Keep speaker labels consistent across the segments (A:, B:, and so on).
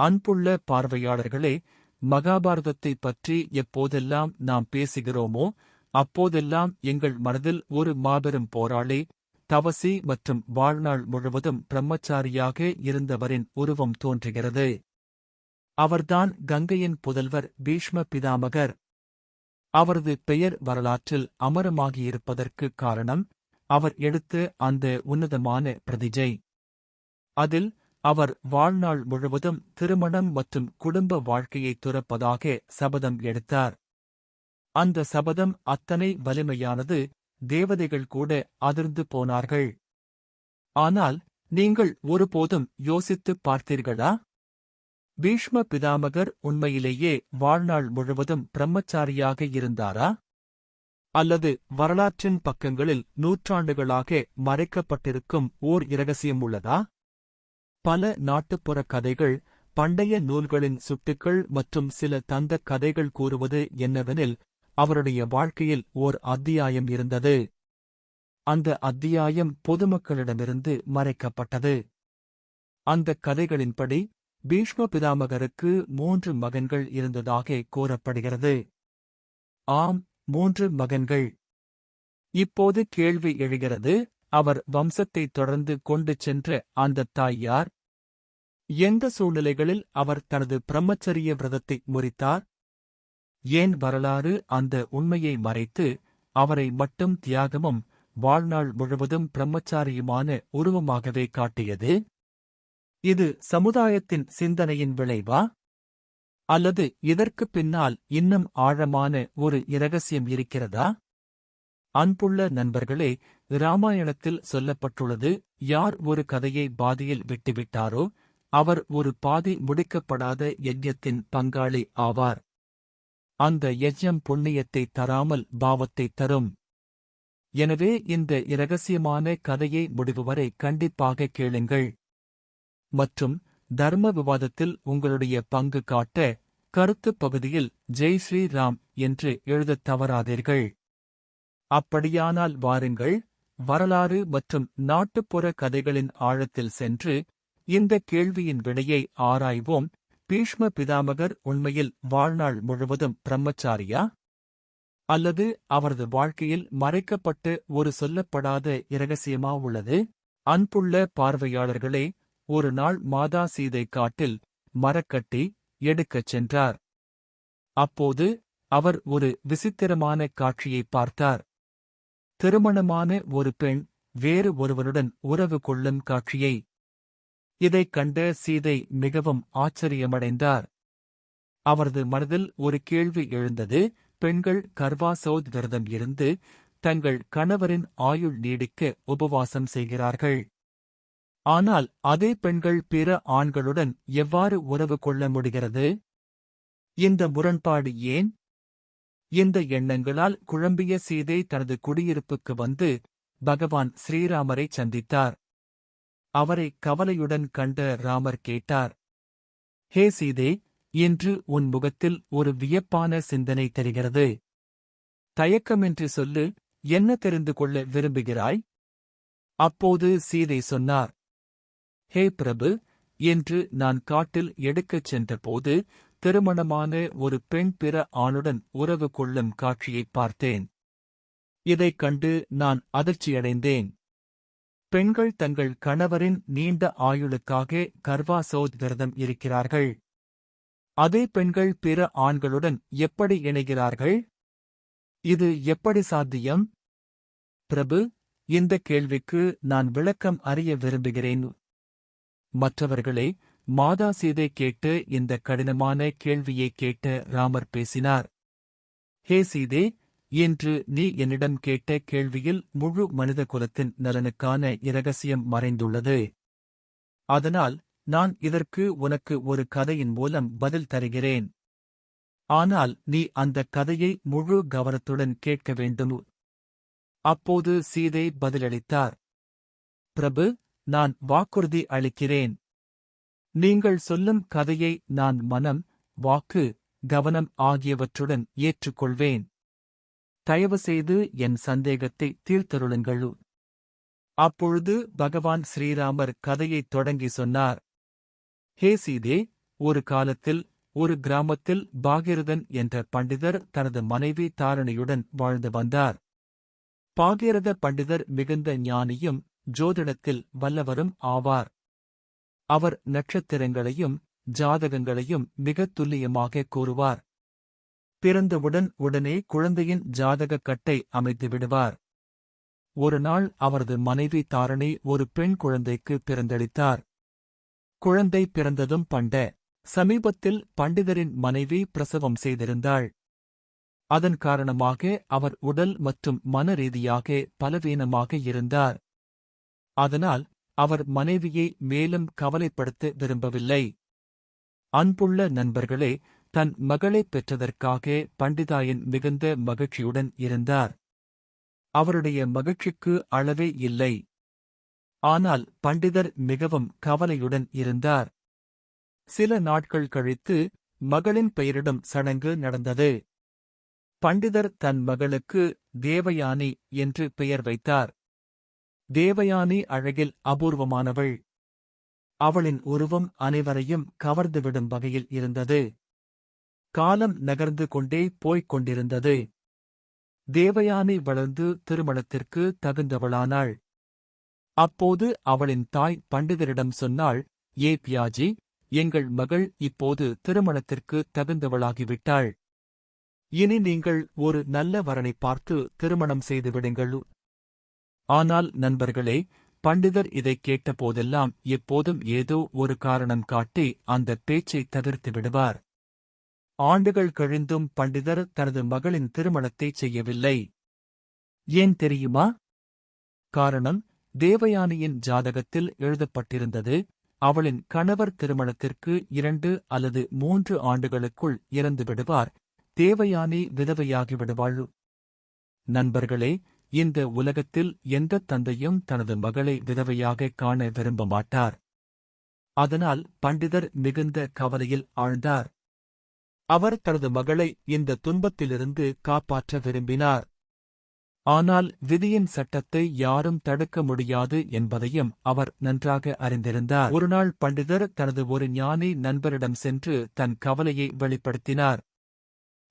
A: அன்புள்ள பார்வையாளர்களே மகாபாரதத்தைப் பற்றி எப்போதெல்லாம் நாம் பேசுகிறோமோ அப்போதெல்லாம் எங்கள் மனதில் ஒரு மாபெரும் போராளி தவசி மற்றும் வாழ்நாள் முழுவதும் பிரம்மச்சாரியாக இருந்தவரின் உருவம் தோன்றுகிறது. அவர்தான் கங்கையின் புதல்வர் பீஷ்ம பிதாமகர். அவரது பெயர் வரலாற்றில் அமரமாகியிருப்பதற்கு காரணம் அவர் எடுத்த அந்த உன்னதமான பிரதிஜை. அதில் அவர் வாழ்நாள் முழுவதும் திருமணம் மற்றும் குடும்ப வாழ்க்கையை துறப்பதாக சபதம் எடுத்தார். அந்த சபதம் அத்தனை வலிமையானது தேவதைகள் கூட அதிர்ந்து போனார்கள். ஆனால் நீங்கள் ஒருபோதும் யோசித்துப் பார்த்தீர்களா? பீஷ்ம பிதாமகர் உண்மையிலேயே வாழ்நாள் முழுவதும் பிரம்மச்சாரியாக இருந்தாரா? அல்லது வரலாற்றின் பக்கங்களில் நூற்றாண்டுகளாக மறைக்கப்பட்டிருக்கும் ஓர் இரகசியம் உள்ளதா? பல நாட்டுப்புற கதைகள் பண்டைய நூல்களின் சுட்டுக்கள் மற்றும் சில தந்த கதைகள் கூறுவது என்னவெனில் அவருடைய வாழ்க்கையில் ஓர் அத்தியாயம் இருந்தது. அந்த அத்தியாயம் பொதுமக்களிடமிருந்து மறைக்கப்பட்டது. அந்த கதைகளின்படி பீஷ்ம பிதாமகருக்கு மூன்று மகன்கள் இருந்ததாக கூறப்படுகிறது. ஆம் மூன்று மகன்கள். இப்போது கேள்வி எழுகிறது அவர் வம்சத்தை தொடர்ந்து கொண்டு சென்ற அந்த தாய் யார்? எந்த சூழ்நிலைகளில் அவர் தனது பிரம்மச்சரிய விரதத்தை முறித்தார்? ஏன் வரலாறு அந்த உண்மையை மறைத்து அவரை மட்டும் தியாகமும் வாழ்நாள் முழுவதும் பிரம்மச்சாரியுமான உருவமாகவே காட்டியது? இது சமுதாயத்தின் சிந்தனையின் விளைவா? அல்லது இதற்குப் பின்னால் இன்னும் ஆழமான ஒரு இரகசியம் இருக்கிறதா? அன்புள்ள நண்பர்களே இராமாயணத்தில் சொல்லப்பட்டுள்ளது யார் ஒரு கதையை பாதியில் விட்டுவிட்டாரோ அவர் ஒரு பாதி முடிக்கப்படாத யஜ்யத்தின் பங்காளி ஆவார். அந்த யஜ்யம் புண்ணியத்தை தராமல் பாவத்தை தரும். எனவே இந்த இரகசியமான கதையை முடிவு வரை கண்டிப்பாக கேளுங்கள். மற்றும் தர்ம விவாதத்தில் உங்களுடைய பங்கு காட்ட கருத்துப் பகுதியில் ஜெய் ஸ்ரீராம் என்று எழுதத் தவறாதீர்கள். அப்படியானால் வாருங்கள் வரலாறு மற்றும் நாட்டுப்புற கதைகளின் ஆழத்தில் சென்று இந்த கேள்வியின் விடையை ஆராய்வோம். பீஷ்ம பிதாமகர் உண்மையில் வாழ்நாள் முழுவதும் பிரம்மச்சாரியா? அல்லது அவரது வாழ்க்கையில் மறைக்கப்பட்டு ஒரு சொல்லப்படாத இரகசியமா உள்ளது? அன்புள்ள பார்வையாளர்களே ஒரு நாள் மாதா சீதை காட்டில் மரக்கட்டி எடுக்கச் சென்றார். அப்போது அவர் ஒரு விசித்திரமான காட்சியை பார்த்தார். திருமணமான ஒரு பெண் வேறு ஒருவருடன் உறவு கொள்ளும் காட்சியை. இதைக் கண்ட சீதை மிகவும் ஆச்சரியமடைந்தார். அவரது மனதில் ஒரு கேள்வி எழுந்தது பெண்கள் கர்வாசௌத் விரதம் இருந்து தங்கள் கணவரின் ஆயுள் நீடிக்க உபவாசம் செய்கிறார்கள். ஆனால் அதே பெண்கள் பிற ஆண்களுடன் எவ்வாறு உறவு கொள்ள முடிகிறது? இந்த முரண்பாடு ஏன் இந்த எண்ணங்களால் குழம்பிய சீதை தனது குடியிருப்புக்கு வந்து பகவான் ஸ்ரீராமரை சந்தித்தார். அவரை கவலையுடன் கண்ட ராமர் கேட்டார் ஹே சீதே இன்று உன் முகத்தில் ஒரு வியப்பான சிந்தனை தெரிகிறது. தயக்கமின்றி சொல்லு என்ன தெரிந்து கொள்ள விரும்புகிறாய்? அப்போது சீதை சொன்னார் ஹே பிரபு என்று நான் காட்டில் எடுக்கச் சென்றபோது திருமணமான ஒரு பெண் பிற ஆணுடன் உறவு கொள்ளும் காட்சியைப் பார்த்தேன். இதைக் கண்டு நான் அதிர்ச்சியடைந்தேன். பெண்கள் தங்கள் கணவரின் நீண்ட ஆயுளுக்காக கர்வாசோத் விரதம் இருக்கிறார்கள். அதே பெண்கள் பிற ஆண்களுடன் எப்படி இணைகிறார்கள்? இது எப்படி சாத்தியம்? பிரபு இந்த கேள்விக்கு நான் விளக்கம் அறிய விரும்புகிறேன். மற்றவர்களே மாதா சீதை கேட்டு இந்த கடினமான கேள்வியை கேட்ட ராமர் பேசினார். ஹே சீதே இன்று நீ என்னிடம் கேட்ட கேள்வியில் முழு மனித குலத்தின் நலனுக்கான இரகசியம் மறைந்துள்ளது. அதனால் நான் இதற்கு உனக்கு ஒரு கதையின் மூலம் பதில் தருகிறேன். ஆனால் நீ அந்த கதையை முழு கவனத்துடன் கேட்க வேண்டும். அப்போது சீதை பதிலளித்தார். பிரபு நான் வாக்குறுதி அளிக்கிறேன். நீங்கள் சொல்லும் கதையை நான் மனம் வாக்கு கவனம் ஆகியவற்றுடன் ஏற்றுக்கொள்வேன். தயவுசெய்து என் சந்தேகத்தை தீர்த்தருளுங்கள். அப்பொழுது பகவான் ஸ்ரீராமர் கதையைத் தொடங்கி சொன்னார். ஹே சீதே ஒரு காலத்தில் ஒரு கிராமத்தில் பாகீரதன் என்ற பண்டிதர் தனது மனைவி தாரணியுடன் வாழ்ந்து வந்தார். பாகீரத பண்டிதர் மிகுந்த ஞானியும் ஜோதிடத்தில் வல்லவரும் ஆவார். அவர் நட்சத்திரங்களையும் ஜாதகங்களையும் மிகத் துல்லியமாக கூறுவார். பிறந்தவுடன் உடனே குழந்தையின் ஜாதகக் கட்டை அமைத்து விடுவார். ஒரு நாள் அவரது மனைவி தாரணி ஒரு பெண் குழந்தைக்கு பிறந்தளித்தார். குழந்தை பிறந்ததும் பண்ட சமீபத்தில் பண்டிதரின் மனைவி பிரசவம் செய்திருந்தாள். அதன் காரணமாக அவர் உடல் மற்றும் மன ரீதியாக பலவீனமாக இருந்தார். அதனால் அவர் மனைவியை மேலும் கவலைப்படுத்த விரும்பவில்லை. அன்புள்ள நண்பர்களே தன் மகளைப் பெற்றதற்காக பண்டிதாயன் மிகுந்த மகிழ்ச்சியுடன் இருந்தார். அவருடைய மகிழ்ச்சிக்கு அளவே இல்லை. ஆனால் பண்டிதர் மிகவும் கவலையுடன் இருந்தார். சில நாட்கள் கழித்து மகளின் பெயரிடும் சடங்கு நடந்தது. பண்டிதர் தன் மகளுக்கு தேவயானி என்று பெயர் வைத்தார். தேவயானி அழகில் அபூர்வமானவள். அவளின் உருவம் அனைவரையும் கவர்ந்துவிடும் வகையில் இருந்தது. காலம் நகர்ந்து கொண்டே போய்க் கொண்டிருந்தது. தேவயானி வளர்ந்து திருமணத்திற்கு தகுந்தவளானாள். அப்போது அவளின் தாய் பண்டிதரிடம் சொன்னாள் ஏ பியாஜி எங்கள் மகள் இப்போது திருமணத்திற்கு தகுந்தவளாகிவிட்டாள். இனி நீங்கள் ஒரு நல்ல வரனை பார்த்து திருமணம் செய்து விடுங்கள். ஆனால் நண்பர்களே பண்டிதர் இதைக் கேட்டபோதெல்லாம் எப்போதும் ஏதோ ஒரு காரணம் காட்டி அந்த பேச்சை தவிர்த்து விடுவார். ஆண்டுகள் கழிந்தும் பண்டிதர் தனது மகளின் திருமணத்தை செய்யவில்லை. ஏன் தெரியுமா? காரணம் தேவயானியின் ஜாதகத்தில் எழுதப்பட்டிருந்தது அவளின் கணவர் திருமணத்திற்கு இரண்டு அல்லது மூன்று ஆண்டுகளுக்குள் இறந்து விடுவார் தேவயானி விதவையாகி விடுவாள் நண்பர்களே இந்த உலகத்தில் எந்த தந்தையும் தனது மகளை விதவையாக காண விரும்ப மாட்டார். அதனால் பண்டிதர் மிகுந்த கவலையில் ஆழ்ந்தார். அவர் தனது மகளை இந்த துன்பத்திலிருந்து காப்பாற்ற விரும்பினார். ஆனால் விதியின் சட்டத்தை யாரும் தடுக்க முடியாது என்பதையும் அவர் நன்றாக அறிந்திருந்தார். ஒருநாள் பண்டிதர் தனது ஒரு ஞானி நண்பரிடம் சென்று தன் கவலையை வெளிப்படுத்தினார்.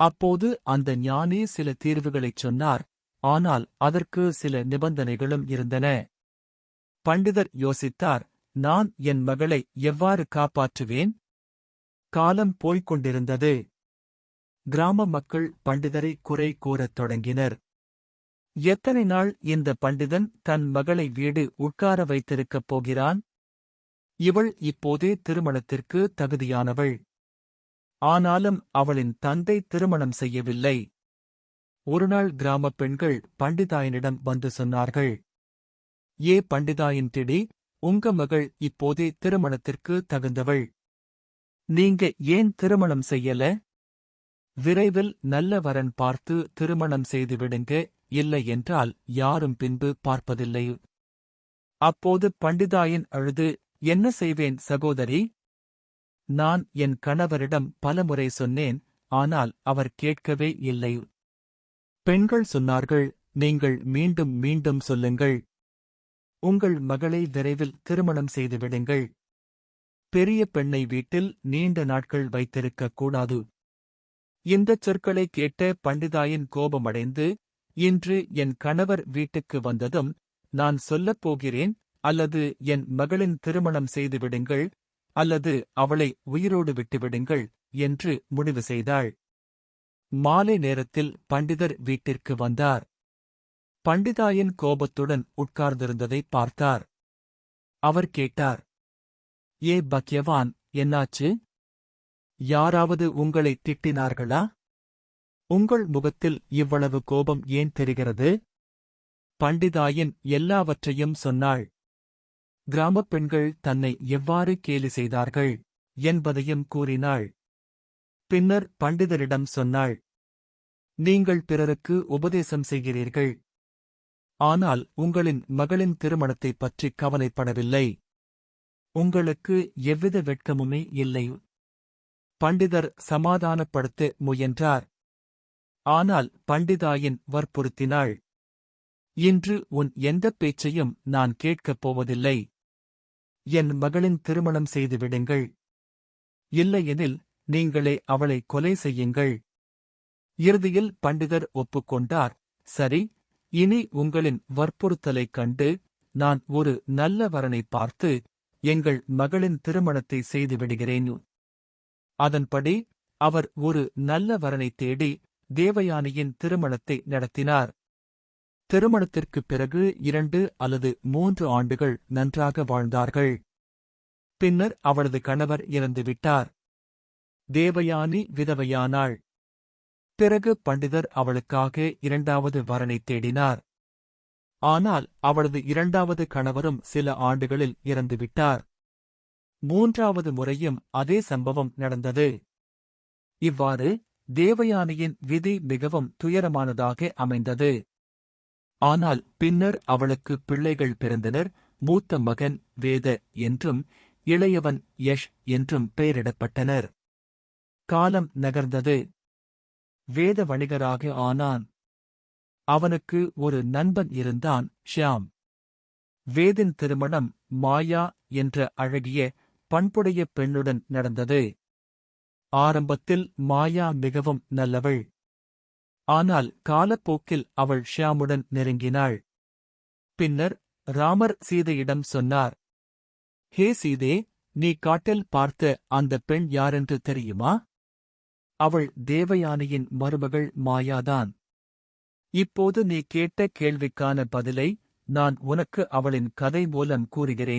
A: அப்போது அந்த ஞானி சில தீர்வுகளைச் சொன்னார். ஆனால் அதற்கு சில நிபந்தனைகளும் இருந்தன. பண்டிதர் யோசித்தார் நான் என் மகளை எவ்வாறு காப்பாற்றுவேன்? காலம் போய்க் கொண்டிருந்தது. கிராம மக்கள் பண்டிதரை குறை கூறத் தொடங்கினர். எத்தனை நாள் இந்த பண்டிதன் தன் மகளை வீடு உட்கார வைத்திருக்கப் போகிறான்? இவள் இப்போதே திருமணத்திற்கு தகுதியானவள். ஆனாலும் அவளின் தந்தை திருமணம் செய்யவில்லை. ஒருநாள் கிராமப் பெண்கள் பண்டிதாயனிடம் வந்து சொன்னார்கள். ஏ பண்டிதாயின் திடி உங்க மகள் இப்போதே திருமணத்திற்கு தகுந்தவள். நீங்க ஏன் திருமணம் செய்யல? விரைவில் நல்ல வரன் பார்த்து திருமணம் செய்து விடுங்க இல்லை என்றால் யாரும் பின்பு பார்ப்பதில்லை. அப்போது பண்டிதாயின் அழுது என்ன செய்வேன் சகோதரி? நான் என் கணவரிடம் பலமுறை சொன்னேன் ஆனால் அவர் கேட்கவே இல்லை. பெண்கள் சொன்னார்கள் நீங்கள் மீண்டும் மீண்டும் சொல்லுங்கள். உங்கள் மகளை விரைவில் திருமணம் செய்துவிடுங்கள் பெரிய பெண்ணை வீட்டில் நீண்ட நாட்கள் வைத்திருக்கக் கூடாது. இந்தச் சொற்களை கேட்ட பண்டிதாயின் கோபமடைந்து இன்று என் கணவர் வீட்டுக்கு வந்ததும் நான் சொல்லப் போகிறேன் அல்லது என் மகளின் திருமணம் செய்துவிடுங்கள் அல்லது அவளை உயிரோடு விட்டுவிடுங்கள் என்று முடிவு செய்தாள். மாலை நேரத்தில் பண்டிதர் வீட்டிற்கு வந்தார். பண்டிதாயின் கோபத்துடன் உட்கார்ந்திருந்ததை பார்த்தார். அவர் கேட்டார் ஏ பக்யவான் என்னாச்சு? யாராவது உங்களை திட்டினார்களா? உங்கள் முகத்தில் இவ்வளவு கோபம் ஏன் தெரிகிறது? பண்டிதாயின் எல்லாவற்றையும் சொன்னாள் கிராமப் பெண்கள் தன்னை எவ்வாறு கேலி செய்தார்கள்? என்பதையும் கூறினாள். பின்னர் பண்டிதரிடம் சொன்னாள் நீங்கள் பிறருக்கு உபதேசம் செய்கிறீர்கள். ஆனால் உங்களின் மகளின் திருமணத்தைப் பற்றி கவலைப்படவில்லை. உங்களுக்கு எவ்வித வெட்கமுமே இல்லை பண்டிதர் சமாதானப்படுத்த முயன்றார். ஆனால் பண்டிதாயின் வற்புறுத்தினாள் இன்று உன் எந்தப் பேச்சையும் நான் கேட்கப் போவதில்லை. என் மகளின் திருமணம் செய்து விடுங்கள். இல்லையெனில் நீங்களே அவளை கொலை செய்யுங்கள். இறுதியில் பண்டிதர் ஒப்புக்கொண்டார். சரி இனி உங்களின் வற்புறுத்தலைக் கண்டு நான் ஒரு நல்ல வரனை பார்த்து எங்கள் மகளின் திருமணத்தை செய்துவிடுகிறேன் அதன்படி அவர் ஒரு நல்ல வரனை தேடி தேவயானியின் திருமணத்தை நடத்தினார். திருமணத்திற்குப் பிறகு இரண்டு அல்லது மூன்று ஆண்டுகள் நன்றாக வாழ்ந்தார்கள். பின்னர் அவளது கணவர் இறந்துவிட்டார். தேவயானி விதவையானாள். பிறகு பண்டிதர் அவளுக்காக இரண்டாவது வரனை தேடினார். ஆனால் அவளது இரண்டாவது கணவரும் சில ஆண்டுகளில் இறந்துவிட்டார். மூன்றாவது முறையும் அதே சம்பவம் நடந்தது. இவ்வாறு தேவயானியின் விதி மிகவும் துயரமானதாக அமைந்தது. ஆனால் பின்னர் அவளுக்கு பிள்ளைகள் பிறந்தனர். மூத்த மகன் வேத என்றும் இளையவன் யஷ் என்றும் பெயரிடப்பட்டனர். காலம் நகர்ந்தது. வேத வணிகராக ஆனான். அவனுக்கு ஒரு நண்பன் இருந்தான் ஷியாம். வேதின் திருமணம் மாயா என்ற அழகிய பண்புடைய பெண்ணுடன் நடந்தது. ஆரம்பத்தில் மாயா மிகவும் நல்லவள். ஆனால் காலப்போக்கில் அவள் ஷியாமுடன் நெருங்கினாள். பின்னர் ராமர் சீதையிடம் சொன்னார் ஹே சீதே நீ காட்டில் பார்த்த அந்த பெண் யாரென்று தெரியுமா? அவள் தேவயானியின் மருமகள் மாயாதான். இப்போது நீ கேட்ட கேள்விக்கான பதிலை நான் உனக்கு அவளின் கதை மூலம் கூறுகிறேன்.